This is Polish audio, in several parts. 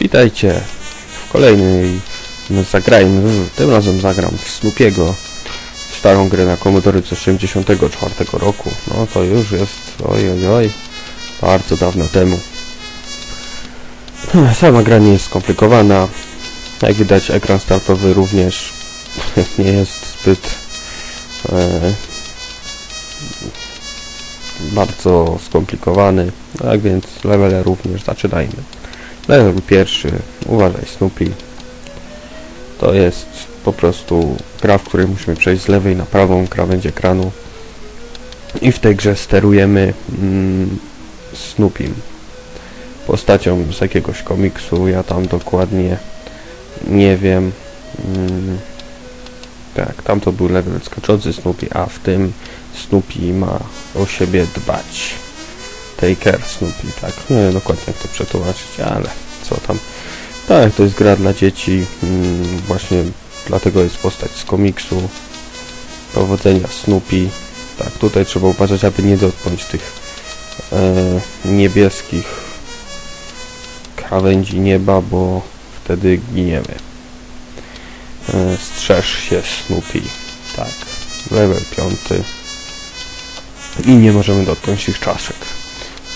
Witajcie w kolejnej no, zagrajmy, tym razem zagram w Snoopiego starą grę na Commodore z 84 roku. No to już jest, oj oj oj bardzo dawno temu. Hmm, sama gra nie jest skomplikowana. Jak widać ekran startowy również nie jest zbyt e, bardzo skomplikowany. Tak więc levele również zaczynajmy Level pierwszy, uważaj Snoopy. To jest po prostu gra, w której musimy przejść z lewej na prawą krawędź ekranu. I w tej grze sterujemy mm, Snoopym. Postacią z jakiegoś komiksu, ja tam dokładnie nie wiem. Mm, tak, tam to był level skaczący Snoopy, a w tym Snoopy ma o siebie dbać. Take care Snoopy, tak. Nie wiem dokładnie jak to przetłumaczyć, ale co tam. Tak, to jest gra dla dzieci, mm, właśnie dlatego jest postać z komiksu. Powodzenia Snoopy. Tak, tutaj trzeba uważać, aby nie dotknąć tych e, niebieskich krawędzi nieba, bo wtedy giniemy. E, strzeż się Snoopy. Tak, level piąty. I nie możemy dotknąć ich czaszek.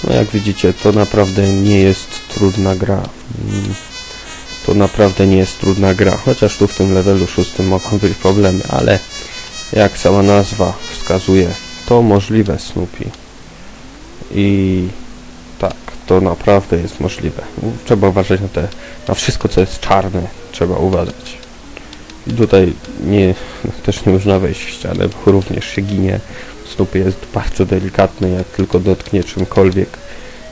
No jak widzicie, to naprawdę nie jest trudna gra. Mm, To naprawdę nie jest trudna gra, chociaż tu w tym levelu szóstym mogą być problemy, ale jak sama nazwa wskazuje, to możliwe Snoopy. I tak, to naprawdę jest możliwe. Trzeba uważać na te, na wszystko co jest czarne, trzeba uważać. Tutaj nie, też nie można wejść w ścianę, również się ginie. Snoopy jest bardzo delikatny, jak tylko dotknie czymkolwiek,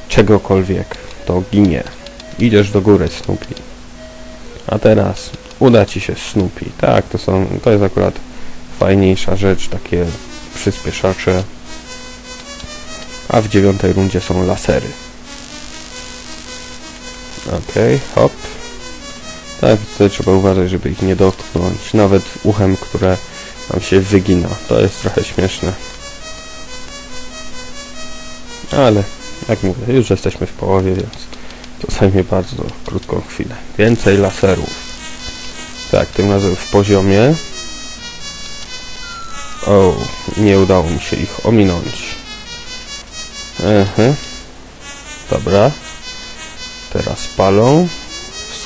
czegokolwiek, to ginie. Idziesz do góry, Snoopy. A teraz uda Ci się Snoopy. Tak, to są, to jest akurat fajniejsza rzecz, takie przyspieszacze. A w dziewiątej rundzie są lasery. Okej, hop. Tak, tutaj trzeba uważać, żeby ich nie dotknąć. Nawet uchem, które nam się wygina. To jest trochę śmieszne. Ale, jak mówię, już jesteśmy w połowie, więc to zajmie bardzo krótką chwilę. Więcej laserów. Tak, tym razem w poziomie. O, nie udało mi się ich ominąć. Ehe. Dobra. Teraz palą.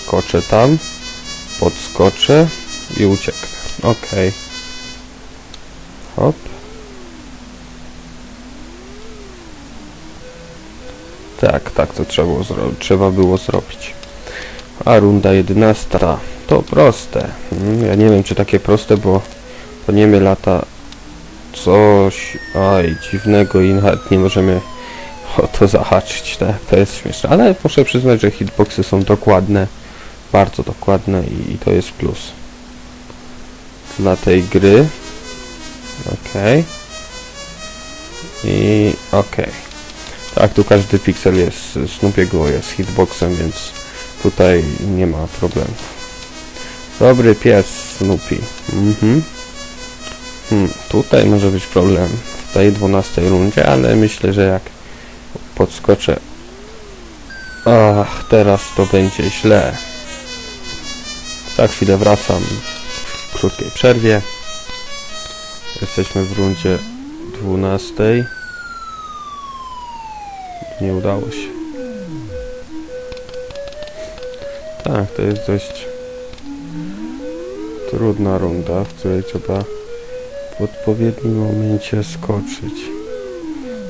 Wskoczę tam. Podskoczę i ucieknę. Okej. Hop. Tak, tak to trzeba było, trzeba było zrobić. A runda 11 to proste. Mm, Ja nie wiem czy takie proste, bo po niemy lata coś aj dziwnego i nawet nie możemy o to zahaczyć. Tak, to jest śmieszne. Ale muszę przyznać, że hitboxy są dokładne. Bardzo dokładne i, i to jest plus. Dla tej gry. Okej. I okej. Tak, tu każdy piksel jest, Snoopiego jest hitboxem, więc tutaj nie ma problemu. Dobry pies Snoopy. Mhm. Hmm, tutaj może być problem w tej 12 rundzie, ale myślę, że jak podskoczę... Ach, teraz to będzie źle. Za chwilę wracam w krótkiej przerwie. Jesteśmy w rundzie 12. Nie udało się. Tak, to jest dość trudna runda, w której trzeba w odpowiednim momencie skoczyć.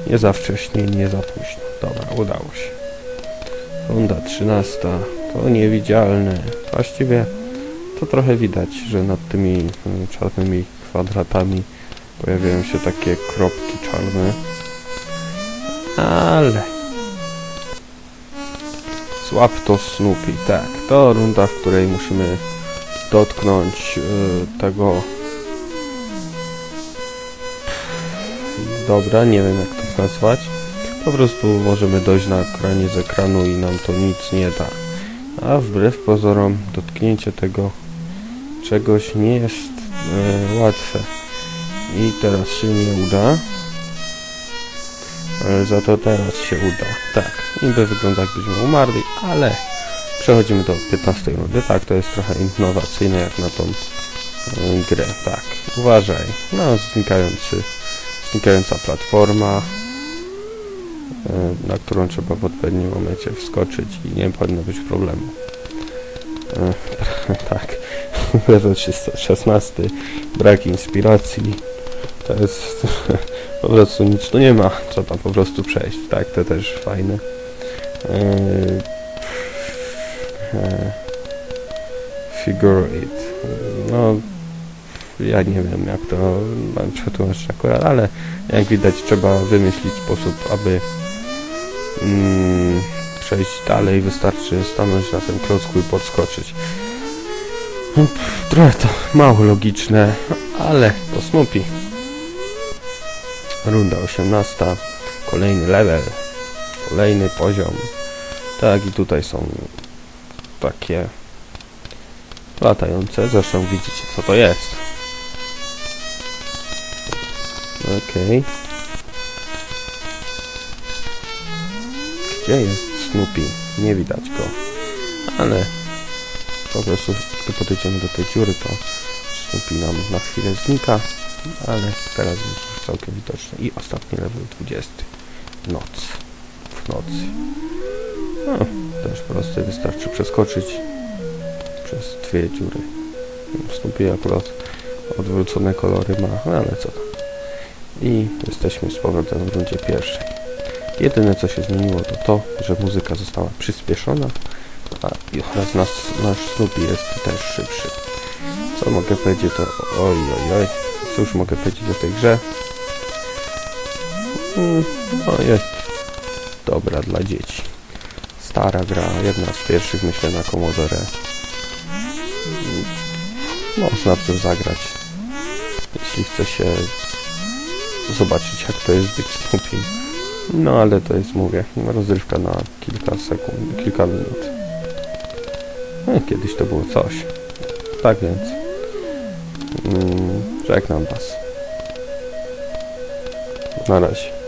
Nie za wcześnie, nie za późno. Dobra, udało się. Runda 13. To niewidzialne. Właściwie to trochę widać, że nad tymi y, czarnymi kwadratami pojawiają się takie kropki czarne. Ale Złap to Snoopy, tak. To runda, w której musimy dotknąć y, tego... Dobra, nie wiem jak to nazwać. Po prostu możemy dojść na kraniec ekranu i nam to nic nie da. A wbrew pozorom dotknięcie tego czegoś nie jest y, łatwe. I teraz się nie uda. Ale za to teraz się uda. Tak, niby wygląda jakbyśmy umarli, ale przechodzimy do 15 rundy. Tak, to jest trochę innowacyjne jak na tą y, grę. Tak, uważaj. No, znikający, znikająca platforma, y, na którą trzeba w odpowiednim momencie wskoczyć i nie powinno być problemu. Y, tak, level 16, brak inspiracji. To jest po prostu nic tu nie ma, trzeba po prostu przejść. Tak, to też fajne. Yy, e, figure it. No, ja nie wiem jak to mam przetłumaczyć akurat, ale jak widać trzeba wymyślić sposób, aby mm, przejść dalej. Wystarczy stanąć na tym klocku i podskoczyć. Trochę to mało logiczne, ale to Snoopy. Runda 18. Kolejny level. Kolejny poziom. Tak i tutaj są takie latające. Zresztą widzicie co to jest. Okej. Gdzie jest Snoopy? Nie widać go. Ale po prostu gdy podejdziemy do tej dziury to Snoopy nam na chwilę znika. Ale teraz jest już całkiem widoczny. I ostatni level 20. Noc. W nocy. No, też prosty, wystarczy przeskoczyć przez dwie dziury. Snoopy akurat odwrócone kolory ma, no ale co tam. I jesteśmy z powrotem w rundzie pierwszej. Jedyne co się zmieniło to to, że muzyka została przyspieszona, a i oraz nas, nasz Snoopy jest też szybszy. Co mogę powiedzieć to... Oj, oj, oj. Cóż mogę powiedzieć o tej grze? Mm, No jest dobra dla dzieci. Stara gra, jedna z pierwszych myślę na Commodore. Mm, Można w zagrać, jeśli chce się zobaczyć jak to jest być Snoopy. No ale to jest, mówię, rozrywka na kilka sekund, kilka minut. No, kiedyś to było coś. Tak więc mm, żegnam Was. Na razie.